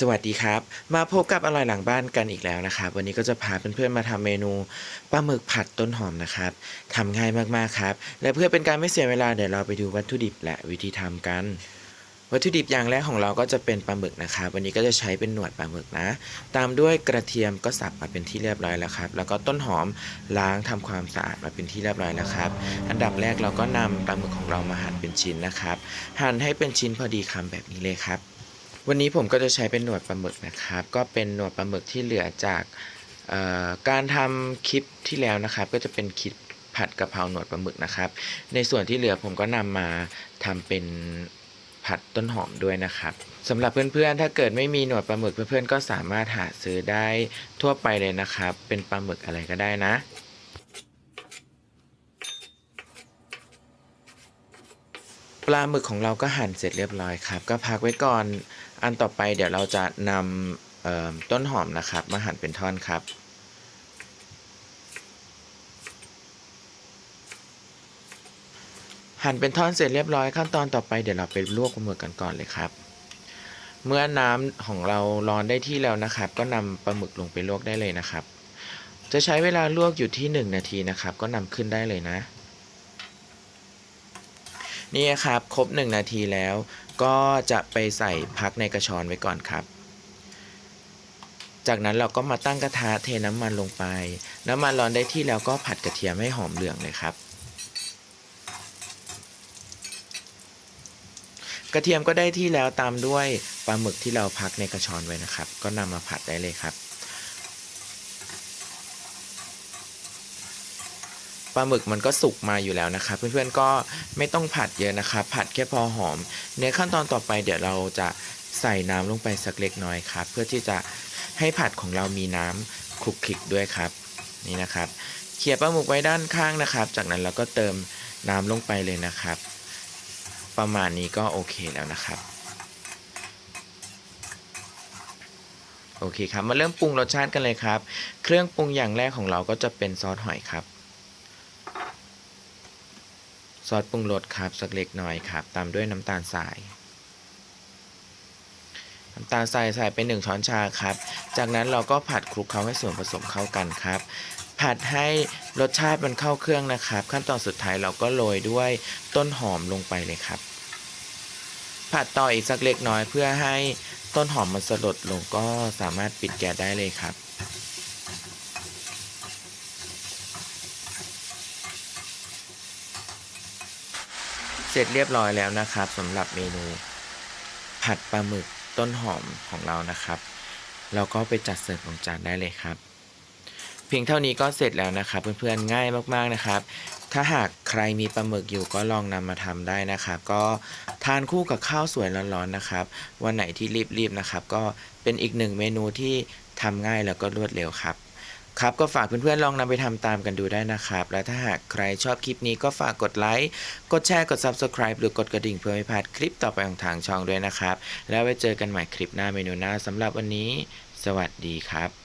สวัสดีครับ มาพบกับอร่อยหลังบ้านกันอีกแล้วนะครับ วันนี้ก็จะพาเพื่อนๆมาทำเมนูปลาหมึกผัดต้นหอมนะครับทำง่ายมากๆครับ และเพื่อเป็นการไม่เสียเวลาเดี๋ยวเราไปดูวัตถุดิบและวิธีทำกัน วัตถุดิบอย่างแรกของเราก็จะเป็นปลาหมึกนะครับ วันนี้ก็จะใช้เป็นหนวดปลาหมึกนะ ตามด้วยกระเทียมก็สับมาเป็นที่เรียบร้อยแล้วครับ แล้วก็ต้นหอมล้างทำความสะอาดมาเป็นที่เรียบร้อยแล้วครับ อันดับแรกเราก็นำปลาหมึกของเรามาหั่นเป็นชิ้นนะครับ หั่นให้เป็นชิ้นพอดีคำแบบนี้เลยครับ วันนี้ผมก็จะใช้เป็นหนวดปลาหมึกนะครับ ก็เป็นหนวดปลาหมึกที่เหลือจากการทำคลิปที่แล้วนะครับ ก็จะเป็นคลิปผัดกะเพราหนวดปลาหมึกนะครับ ในส่วนที่เหลือผมก็นำมาทำเป็นผัดต้นหอมด้วยนะครับสำหรับเพื่อนๆ ถ้าเกิดไม่มีหนวดปลาหมึกเพื่อนๆ ก็สามารถหาซื้อได้ทั่วไปเลยนะครับ เป็นปลาหมึกอะไรก็ได้นะ ปลาหมึกของเราก็หั่นเสร็จเรียบร้อยครับ ก็พักไว้ก่อน อันต่อไปเดี๋ยวเราจะนำต้นหอมนะครับ มาหั่นเป็นท่อนครับ หั่นเป็นท่อนเสร็จเรียบร้อยขั้นตอนต่อไปเดี๋ยวเราไปลวกปลาหมึกกันก่อนเลยครับ เมื่อน้ำของเราร้อนได้ที่แล้วนะครับ ก็นำปลาหมึกลงไปลวกได้เลยนะครับ จะใช้เวลาลวกอยู่ที่ 1 นาทีนะครับ ก็นำขึ้นได้เลยนะ นี่ครับครบ 1 นาทีแล้ว ก็จะไปใส่พักในกระชอนไว้ก่อนครับ จากนั้นเราก็มาตั้งกระทะเทน้ำมันลงไป น้ำมันร้อนได้ที่แล้วก็ผัดกระเทียมให้หอมเหลืองเลยครับ กระเทียมก็ได้ที่แล้วตามด้วยปลาหมึกที่เราพักในกระชอนไว้นะครับ ก็นำมาผัดได้เลยครับ ปลาหมึกมันก็สุกมาอยู่แล้วนะครับเพื่อนๆก็ไม่ต้องผัดเยอะนะครับผัดแค่พอหอม ในขั้นตอนต่อไปเดี๋ยวเราจะใส่น้ำลงไปสักเล็กน้อยครับ เพื่อที่จะให้ผัดของเรามีน้ำคลุกคลิกด้วยครับ นี่นะครับเขี่ยปลาหมึกไว้ด้านข้างนะครับ จากนั้นเราก็เติมน้ำลงไปเลยนะครับ ประมาณนี้ก็โอเคแล้วนะครับโอเคครับ มาเริ่มปรุงรสชาติกันเลยครับ เครื่องปรุงอย่างแรกของเราก็จะเป็นซอสหอยครับ ซอสปรุงรสครับสักเล็กน้อยครับ ตามด้วยน้ำตาลทราย น้ำตาลทรายใส่ไปหนึ่งช้อนชาครับ จากนั้นเราก็ผัดคลุกเคล้าให้ส่วนผสมเข้ากันครับ ผัดให้รสชาติมันเข้าเครื่องนะครับ ขั้นตอนสุดท้ายเราก็โรยด้วยต้นหอมลงไปเลยครับ ผัดต่ออีกสักเล็กน้อยเพื่อให้ต้นหอมมันสลดลงก็สามารถปิดแก๊สได้เลยครับ เสร็จเรียบร้อยแล้วนะครับสำหรับเมนู ผัดปลาหมึกต้นหอมของเรานะครับ เราก็ไปจัดเสิร์ฟลงจานได้เลยครับ เพียงเท่านี้ก็เสร็จแล้วนะครับ เพื่อนๆง่ายมากๆนะครับ ถ้าหากใครมีปลาหมึกอยู่ก็ลองนำมาทำได้นะครับ ก็ทานคู่กับข้าวสวยร้อนๆนะครับ วันไหนที่รีบๆนะครับ ก็เป็นอีกหนึ่งเมนูที่ทำง่ายแล้วก็รวดเร็วครับ ครับก็ฝากเพื่อนๆลองนำไปทำตามกันดูได้นะครับ และถ้าหากใครชอบคลิปนี้ก็ฝากกดไลค์ กดแชร์ กด Subscribe หรือกดกระดิ่งเพื่อไม่พลาดคลิปต่อไปของทางช่องด้วยนะครับ แล้วไว้เจอกันใหม่คลิปหน้าเมนูหน้าสำหรับวันนี้ สวัสดีครับ